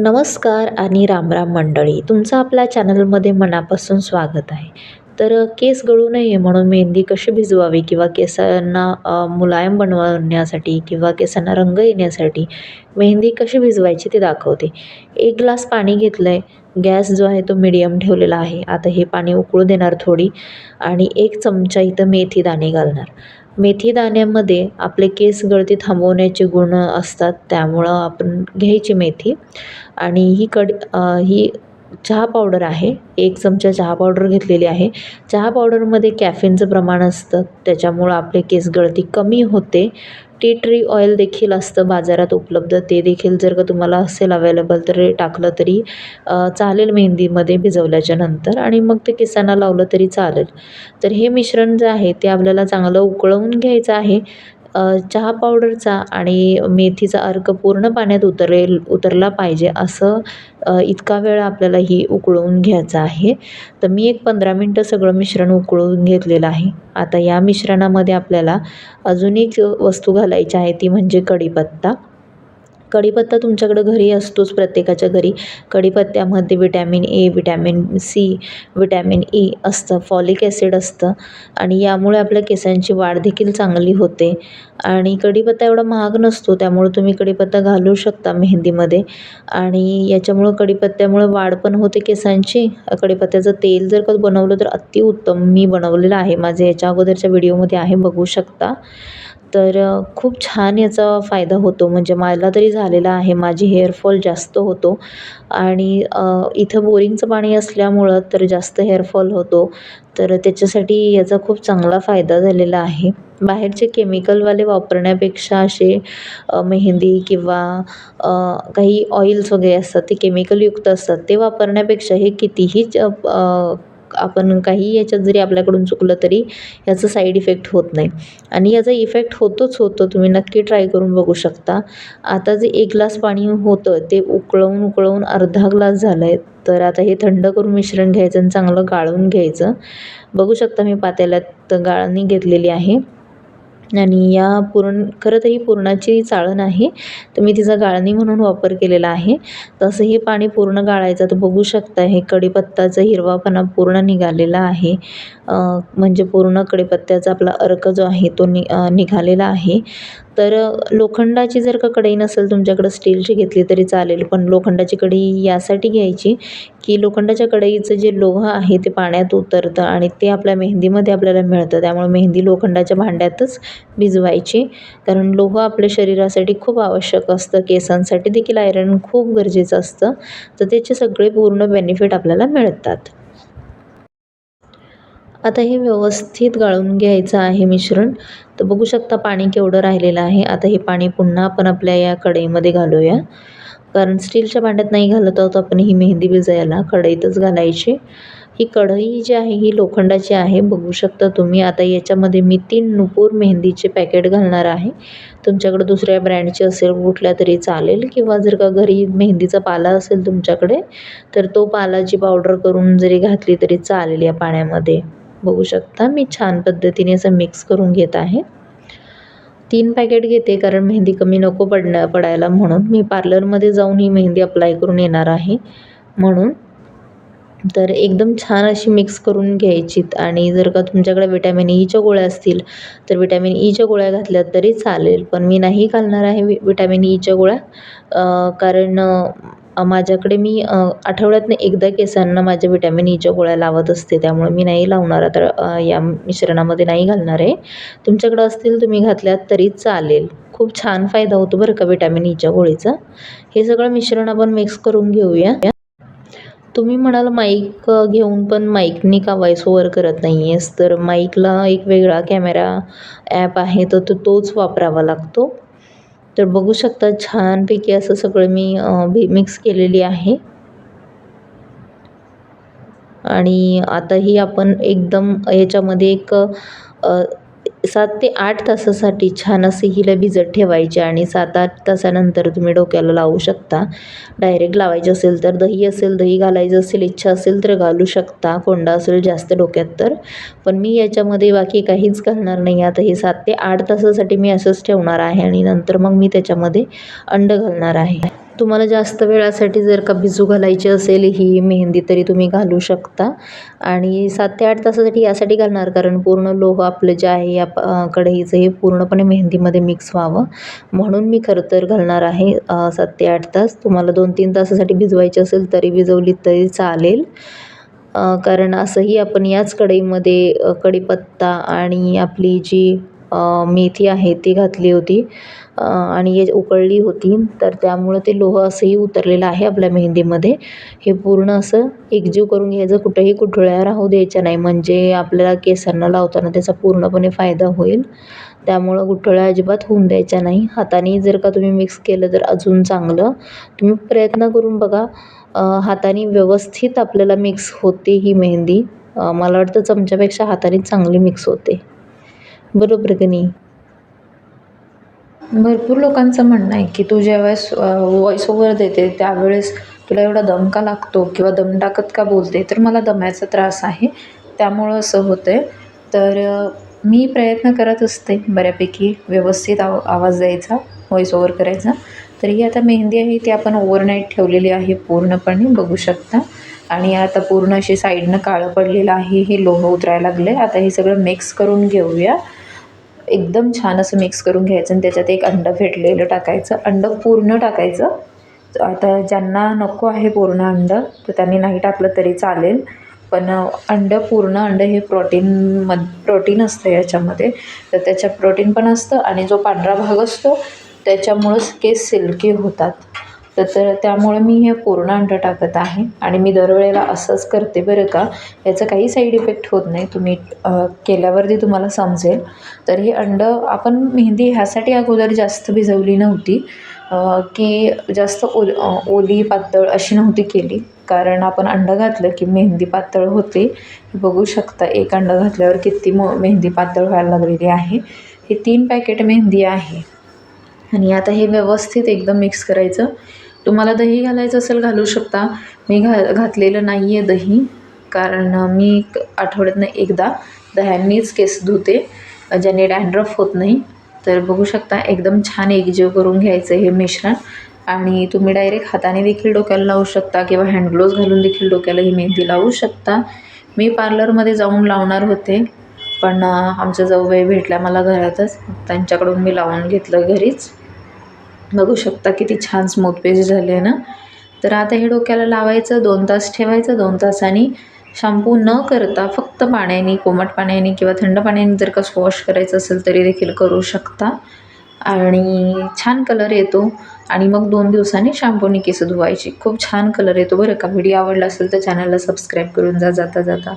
नमस्कार आणि रामराम मंडळी. तुमचं आपल्या चॅनलमध्ये मनापासून स्वागत आहे. तर केस गळू नये म्हणून मेहंदी कशी भिजवावी किंवा केसांना मुलायम बनवण्यासाठी किंवा केसांना रंग येण्यासाठी मेहंदी कशी भिजवायची ते दाखवते. एक ग्लास पाणी घेतलं आहे गॅस जो आहे तो मिडियम ठेवलेला आहे. आता हे पाणी उकळू देणार थोडी आणि एक चमचा इथं मेथी दाणे घालणार. मेथी दाण्यामध्ये आपले केस गळती थांबवण्याचे गुण असतात त्यामुळं आपण घ्यायची मेथी. आणि ही कड ही चहा पावडर आहे. एक चमचा चहा पावडर घेतलेली आहे. चहा पावडरमध्ये कॅफिनचं प्रमाण असतं त्याच्यामुळं आपले केस गळती कमी होते. टी ट्री ऑइल देखील असतं बाजारात उपलब्ध. ते देखील जर का तुम्हाला असेल अवेलेबल तर टाकलं तरी चालेल मेहंदीमध्ये भिजवल्याच्या नंतर आणि मग ते केसांना लावलं तरी चालेल. तर हे मिश्रण जे आहे ते आपल्याला चांगलं उकळवून घ्यायचं आहे. चहा पावडरचा आणि मेथीचा अर्क पूर्ण पाण्यात उतरेल उतरला पाहिजे असं इतका वेळ आपल्याला ही उकळवून घ्यायचं आहे. तर मी एक पंधरा मिनटं सगळं मिश्रण उकळून घेतलेलं आहे. आता या मिश्रणामध्ये आपल्याला अजून एक वस्तू घालायची आहे ती म्हणजे कढीपत्ता. कढीपत्ता तुमच्याकडं घरी असतोच प्रत्येकाच्या घरी. कढीपत्त्यामध्ये vitamin A vitamin C vitamin E असतं फॉलिक ॲसिड असतं. आणि यामुळे आपल्या केसांची वाढ देखील चांगली होते. आणि कढीपत्ता एवढा महाग नसतो त्यामुळे तुम्ही कढीपत्ता घालू शकता मेहंदीमध्ये. आणि याच्यामुळं कढीपत्त्यामुळं वाढ पण होते केसांची. कढीपत्त्याचं तेल जर का बनवलं तर अतिउत्तम मी बनवलेलं आहे. माझे याच्या अगोदरच्या व्हिडिओमध्ये आहे बघू शकता. तर खूप छान याचा फायदा होतो. म्हणजे मला तरी झालेला आहे. माझी हेअरफॉल जास्त होतो. आणि इथं बोरिंगचं पाणी असल्यामुळं तर जास्त हेअरफॉल होतो. तर त्याच्यासाठी याचा खूप चांगला फायदा झालेला आहे. बाहेरचे केमिकलवाले वापरण्यापेक्षा असे मेहंदी किंवा काही ऑइल्स वगैरे असतात ते केमिकलयुक्त असतात ते वापरण्यापेक्षा हे कितीही आपण काही याच्यात जरी आपल्याकडून चुकलं तरी याचं साईड इफेक्ट होत नाही. आणि याचा इफेक्ट होतोच होतो. तुम्ही नक्की ट्राय करून बघू शकता. आता जे एक ग्लास पाणी होतं ते उकळवून उकळवून अर्धा ग्लास झालं आहे तर आता हे थंड करून मिश्रण घ्यायचं आणि चांगलं गाळून घ्यायचं. बघू शकता मी पातेल्यात गाळणी घेतलेली आहे. आणि या पुरण खरं तर ही पुरणाची चाळण आहे तर मी तिचा गाळणी म्हणून वापर केलेला आहे. तसं हे पाणी पूर्ण गाळायचं तर बघू शकता हे कडीपत्ताचा हिरवापणा पूर्ण निघालेला आहे. म्हणजे पूर्ण कडीपत्त्याचा आपला अर्क जो आहे तो नि निघालेला आहे. तर लोखंडाची जर का कढई नसेल तुमच्याकडं स्टीलची घेतली तरी चालेल पण लोखंडाची कढई यासाठी घ्यायची की लोखंडाच्या कढईचं जे लोह आहे ते पाण्यात उतरतं आणि ते आपल्या मेहंदीमध्ये आपल्याला मिळतं. त्यामुळे मेहंदी लोखंडाच्या भांड्यातच भिजवायची. कारण लोह आपल्या शरीरासाठी खूप आवश्यक असतं. केसांसाठी देखील आयरन खूप गरजेचं असतं. तर त्याचे सगळे पूर्ण बेनिफिट आपल्याला मिळतात. आता हे व्यवस्थित गाळून घ्यायचं आहे मिश्रण. तर बघू शकता पाणी केवढं राहिलेलं आहे. आता हे पाणी पुन्हा आपण आपल्या या कढईमध्ये घालूया. कारण स्टीलच्या भांड्यात नाही घालत आहोत आपण ही मेहंदी भिजायला. कढईतच घालायची. ही कढई जी आहे ही लोखंडाची आहे. बघू शकता तुम्ही आता याच्यामध्ये मी तीन नुपूर मेहंदीचे पॅकेट घालणार आहे. तुमच्याकडे दुसऱ्या ब्रँडचे असेल कुठल्या तरी चालेल. किंवा जर का घरी मेहंदीचा पाला असेल तुमच्याकडे तर तो पालाची पावडर करून जरी घातली तरी चालेल या पाण्यामध्ये. बघू शकता. मी छान पद्धतीने असं मिक्स करून घेत आहे. तीन पॅकेट घेते कारण मेहंदी कमी नको पडण्या पडायला म्हणून. मी पार्लरमध्ये जाऊन ही मेहंदी अप्लाय करून येणार आहे. म्हणून. तर एकदम छान अशी मिक्स करून घ्यायचीत आणि जर का तुमच्याकडे विटॅमिन ईच्या e गोळ्या असतील तर विटॅमिन ईच्या e गोळ्या घातल्या तरी चालेल. पण मी नाही घालणार आहे वि विटॅमिन ईच्या गोळ्या कारण माझ्याकडे मी आठवड्यातनं एकदा केसांना माझ्या विटॅमिन ईच्या e गोळ्या लावत असते त्यामुळे मी नाही लावणार आता या मिश्रणामध्ये नाही घालणार आहे. तुमच्याकडं असतील तुम्ही घातल्यात तरी चालेल. खूप छान फायदा होतो बरं का विटॅमिन ईच्या e गोळीचा. हे सगळं मिश्रण आपण मिक्स करून घेऊया. तुम्ही म्हणाल माईक घेऊन पण माईकनी का वॉइस ओवर करत नाही आहेस तर माईकला एक वेगळा कॅमेरा ॲप आहे तर तो तोच वापरावा लागतो. तर बघू शकता छानपैकी असं सगळं मी भी मिक्स केलेली आहे. आणि आता ही आपण एकदम याच्यामध्ये एक सात ते आठ तासासाठी छान असे हिला भिजत ठेवायचे आणि सात आठ तासानंतर तुम्ही डोक्याला लावू शकता. डायरेक्ट लावायचे असेल तर दही असेल दही घालायचं असेल इच्छा असेल तर घालू शकता. कोंडा असेल जास्त डोक्यात तर. पण मी याच्यामध्ये बाकी काहीच घालणार नाही. आता हे सात ते आठ तासासाठी मी असंच ठेवणार आहे आणि नंतर मग मी त्याच्यामध्ये अंड घालणार आहे. तुम्हाला जास्त वेळासाठी जर का भिजू घालायची असेल ही मेहंदी तरी तुम्ही घालू शकता. आणि सात ते आठ तासासाठी यासाठी घालणार कारण पूर्ण लोह आपलं जे आहे या कढईचं हे पूर्णपणे मेहंदीमध्ये मिक्स व्हावं. म्हणून मी खरं तर घालणार आहे सात ते आठ तास. तुम्हाला दोन तीन तासासाठी भिजवायची असेल तरी भिजवली तरी चालेल. कारण असंही आपण याच कढईमध्ये कढीपत्ता आणि आपली जी मेथी आहे ती घातली होती. आणि हे उकळली होती तर त्यामुळं ते लोह असंही उतरलेलं आहे आपल्या मेहंदीमध्ये. हे पूर्ण असं एकजीव करून घ्यायचं कुठंही कुठळ्या राहू द्यायच्या नाही. म्हणजे आपल्याला केसांना लावताना त्याचा पूर्णपणे फायदा होईल. त्यामुळं गुठळ्या अजिबात होऊन द्यायच्या नाही. हाताने जर का तुम्ही मिक्स केलं तर अजून चांगलं. तुम्ही प्रयत्न करून बघा हाताने व्यवस्थित आपल्याला मिक्स होते ही मेहंदी. मला वाटतं चमच्यापेक्षा हाताने चांगली मिक्स होते. बरोबर की नाही? भरपूर लोकांचं म्हणणं आहे की तू ज्यावेळेस व्हॉईस ओवर देते त्यावेळेस तुला एवढा दम का लागतो किंवा दम टाकत का बोलते तर मला दम्याचा त्रास आहे. त्यामुळं असं होतं आहे तर मी प्रयत्न करत असते बऱ्यापैकी व्यवस्थित आव आवाज द्यायचा व्हॉईस ओवर करायचा. तर ही आता मेहंदी आहे ती आपण ओव्हरनाईट ठेवलेली आहे पूर्णपणे बघू शकता. आणि आता पूर्ण अशी साईडनं काळं पडलेलं आहे हे लोह उतरायला आहे आता हे सगळं मिक्स करून घेऊया. एकदम छान असं मिक्स करून घ्यायचं आणि त्याच्यात एक अंडं फेटलेलं टाकायचं. अंडं पूर्ण टाकायचं. आता ज्यांना नको आहे पूर्ण अंडं तर त्यांनी नाही टाकलं तरी चालेल. पण अंडं पूर्ण अंडं हे प्रोटीन म प्रोटीन असतं याच्यामध्ये. तर त्याच्यात प्रोटीन पण असतं आणि जो पांढरा भाग असतो त्याच्यामुळंच केस सिल्की होतात. तर तर त्यामुळे मी हे पूर्ण अंडं टाकत आहे. आणि मी दरवेळेला असंच करते बरं का. याचं काही साईड इफेक्ट होत नाही. तुम्ही केल्यावरती तुम्हाला समजेल. तर हे अंडं आपण मेहंदी ह्यासाठी अगोदर जास्त भिजवली नव्हती. की जास्त ओल ओली पातळ अशी नव्हती केली. कारण आपण अंडं घातलं की मेहंदी पातळ होते. बघू शकता एक अंडं घातल्यावर किती मो मेहंदी पातळ व्हायला लागलेली आहे. हे तीन पॅकेट मेहंदी आहे. आणि आता हे व्यवस्थित एकदम मिक्स करायचं. तुम्हाला दही घालायचं असेल घालू शकता. मी घा घातलेलं नाही आहे दही कारण मी आठवड्यातनं एकदा दह्यांनीच केस धुते ज्याने डॅन्ड्रफ होत नाही. तर बघू शकता एकदम छान एकजीव करून घ्यायचं हे मिश्रण. आणि तुम्ही डायरेक्ट हाताने देखील डोक्याला लावू शकता किंवा हँडग्लोव्ज घालून देखील डोक्याला ही मेहंदी लावू शकता. मी पार्लरमध्ये जाऊन लावणार होते पण आमच्या जाऊबाई भेटल्या मला घरातच. त्यांच्याकडून मी लावून घेतलं घरीच. बघू शकता किती छान स्मूथ पेस्ट झाले आहे ना. तर आता हे डोक्याला लावायचं दोन तास ठेवायचं दोन तासांनी शॅम्पू न करता फक्त पाण्याने कोमट पाण्याने किंवा थंड पाण्याने जर का वॉश करायचं असेल तरी देखील करू शकता. आणि छान कलर येतो. आणि मग दोन दिवसांनी शॅम्पूने केस धुवायची. खूप छान कलर येतो बरं का. व्हिडिओ आवडला असेल तर चॅनलला सबस्क्राईब करून जा जाता जाता.